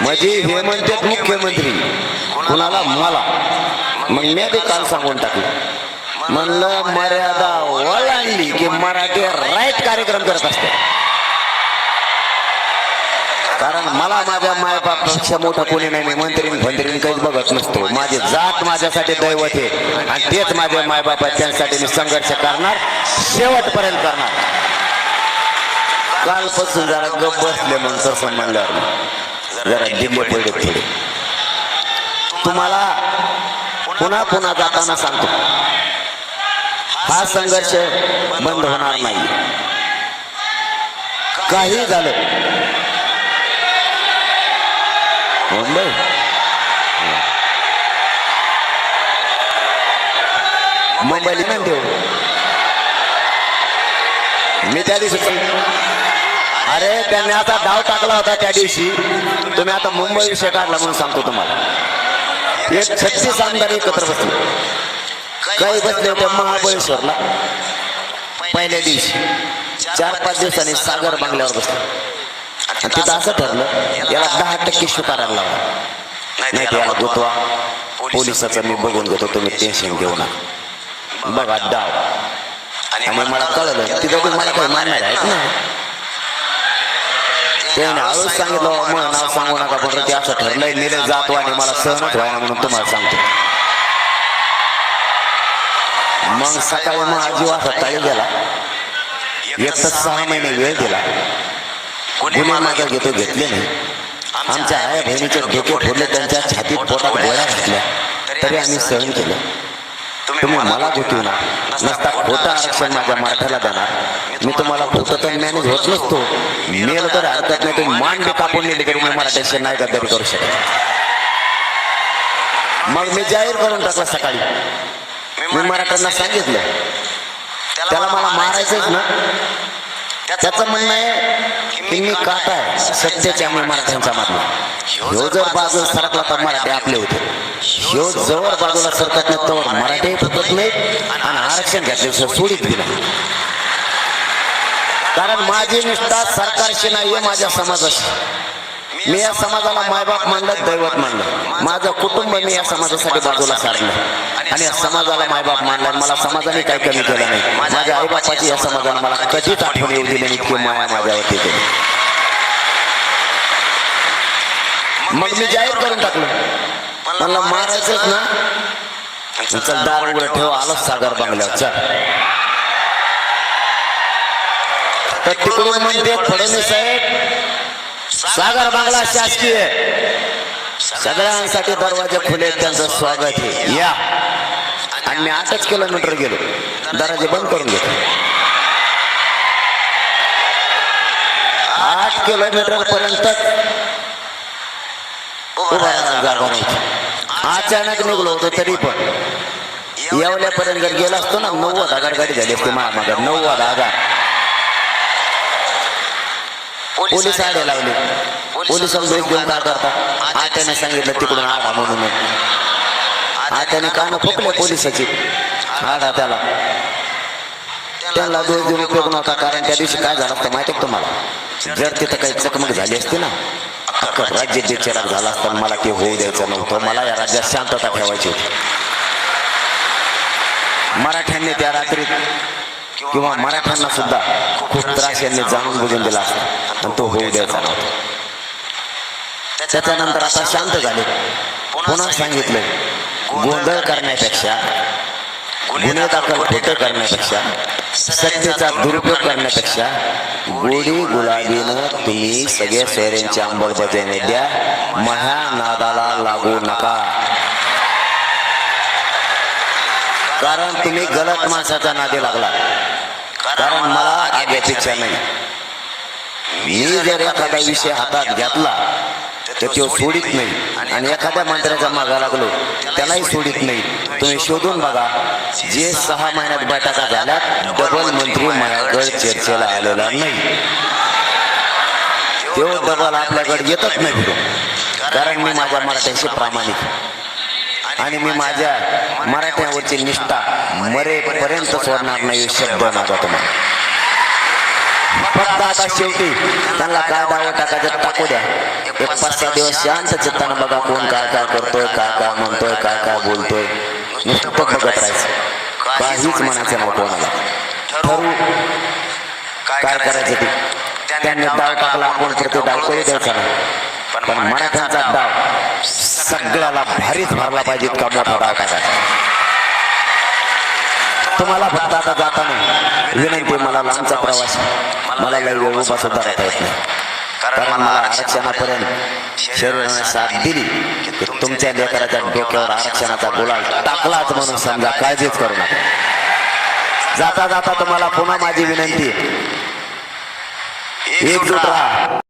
म्हणजे हे म्हणतात मुख्यमंत्री. कुणाला? मला. मग मी ते काल सांगून टाकलं. म्हणलं मर्यादा ओलांडली की मराठी राईट कार्यक्रम करत असते. कारण मला माझ्या मायबापापेक्षा मोठा कोणी नाही मी मंत्री फंत्रीन काहीच बघत नसतो. माझी जात माझ्यासाठी दैवत आहे. आणि तेच माझ्या मायबाप आहेत त्यांच्यासाठी मी संघर्ष करणार शेवटपर्यंत करणार. कालपासून जरा गप बसले म्हणून सर म्हणल्यावर. जरा दिल्ली पडले थोडे. तुम्हाला पुन्हा पुन्हा जाताना सांगतो. हा संघर्ष बंद होणार नाही. काही झालं. मुंबई. मुंबईला नाही देऊ मी त्या दिवशी अरे त्यांनी आता डाव टाकला होता त्या दिवशी. तुम्ही आता मुंबई विषय काढला म्हणून सांगतो तुम्हाला. एक छत्तीस आमदार एकत्र बसले. काही बसले होते महाबळेश्वरला. पहिल्या दिवशी. चार पाच दिवसांनी सागर बांगल्यावर बसले. तिथं असं ठरलं याला दहा टक्के स्वीकारायला लावा. नाही याला गुतवा. पोलिसाचं मी बघून घेतो तुम्ही टेन्शन घेऊ नका. बघा डाव. आणि मला कळलं तिथं मला काही मानणार आहेत ना? त्याने हळूच सांगितलं "बाबा, मग नाव सांगू नका पण ते असं ठरलंय निरे जातो आणि मला सहनच व्हायला म्हणून तुम्हाला सांगतो. मग सकाळी मग आजीव असा ताई गेला. एक तर सहा महिने वेळ दिला. गुन्हे मागा घेतो घेतले नाही. आमच्या आया बहिणीचे डोके फोडले त्यांच्या छातीत पोटात गोळ्या घातल्या. तरी आम्ही सहन केलं. तुम्ही मला गुतवू ना नसता खोटा आरक्षण माझ्या मराठ्याला देणार. मी तुम्हाला खोटं तर मॅनेज होत नसतो. मेल तर हरकत नाही. तुम्ही मान कापून नेली तरी मी मराठ्याशी नाही गद्दारी करू शकत. मग मी जाहीर करून टाकला सकाळी. मी मराठ्यांना सांगितलं. त्याला मला मारायचंच ना. त्याचं म्हणणं आहे की मी काटा आहे. सत्याच्या मराठ्यांचा मारला ह्यो जर बाजूला सरकला तर मराठी आपले होते. ह्यो जवळ बाजूला सरकत नाही तर मराठी घेतले आणि आरक्षण घेतल्याशिवाय सोडित दिला. कारण माझी निष्ठा सरकारशी नाही आहे माझ्या समाजाशी. मी या समाजाला मायबाप मानलं दैवत मानलं. माझं कुटुंब मी या समाजासाठी बाजूला सारलं आणि या समाजाला मायबाप मानलं मला समाजाने काही कमी केलं नाही. माझ्या आईबापाची या समाजाने मला कधीच आठवण येऊ दिली नाही की माया माझ्यावरती केली मग मी जाहीर करून टाकलं. मला मारायचंच ना. चल दार उघडं ठेव आलोच सागर बांगल्यावर. चल. तर तिकडून म्हणते फडणवीस साहेब सागर बांगला शासकीय. सगळ्यांसाठी दरवाजे खुले त्यांचं स्वागत आहे. या. आणि मी आठच किलोमीटर गेलो. दरवाजे बंद करून घेतो आठ किलोमीटर पर्यंत उभा जागा नव्हती. अचानक निघलो होतो तरी पण. येवल्यापर्यंत जर गेला असतो ना नव्वद हजार गाडी झाली असते महामागर नव्वद हजार पोलीस आडे लावले. पोलीस दोष देऊन काय करता? आत्याने सांगितलं तिकडून आडा म्हणून. आत्याने कान फुकले पोलिसाची. आडा त्याला. त्यांना दोष देऊन उपयोग नव्हता कारण त्या दिवशी काय झालं असतं माहिती का तुम्हाला? जर तिथं काही चकमक झाली असते ना राज्य जे झाला असता मला ते होऊ द्यायचं नव्हतं. मला या राज्यात शांतता ठेवायची होती. मराठ्यांनी त्या रात्रीत किंवा मराठ्यांना सुद्धा खूप त्रास यांनी जाणून बुजून दिला असता. आणि तो होऊ द्यायचा नव्हता. त्याच्यानंतर आता शांत झाले. पुन्हा सांगितलं गोंधळ करण्यापेक्षा गुन्हे दाखल खोटं करण्यापेक्षा सत्तेचा दुरुपयोग करण्यापेक्षा गोडी गुलाबीनं तुम्ही सगळ्या शहरांची अंमलबजावणी द्या महा नादाला लागू नका. कारण तुम्ही गलत माणसाचा नादी लागला. कारण मला आग्यापेक्षा नाही. मी जर एखादा विषय हातात घेतला तर तो सोडित नाही. आणि एखाद्या मंत्र्याचा मागा लागलो त्यालाही सोडित नाही. तुम्ही शोधून बघा जे सहा महिन्यात बैठका झाल्या डबल मंत्री माझ्याकडे चर्चेला आलेला नाही. तो डबल आपल्याकडे येतच नाही कारण मी माझ्या मराठ्यांशी प्रामाणिक आणि मी माझ्या मराठ्यावरची निष्ठा मरेपर्यंत सोडणार नाही शब्द माझा तुम्हाला. फक्त आता शेवटी त्यांना काय डावं टाकायचं टाकू द्या. एक पाच सहा दिवस शांत चित्तानं बघा कोण काय काय करतोय काय काय म्हणतोय काय काय बोलतोय. नुसतं बघत राहायचं. काहीच म्हणायचं नाही कोणाला. ठरवू काय करायचं ते. त्यांनी डाव टाकला कोण करतो डाव करू द्यायचा नाही. पण मराठ्यांचा डाव सगळ्याला भारीच भरला पाहिजे इतका मोठा डाव टाकायचा. तुम्हाला फक्त आता जाताना विनंती मला लांबचा प्रवास मला लय वेळ उभा सुद्धा राहता येत नाही. कारण मला आरक्षणापर्यंत शरीराने साथ दिली की तुमच्या लेकराच्या डोक्यावर आरक्षणाचा गुलाल टाकलाच म्हणून समजा काळजीच करू नका. जाता जाता तुम्हाला पुन्हा माझी विनंती एकजूट राहा.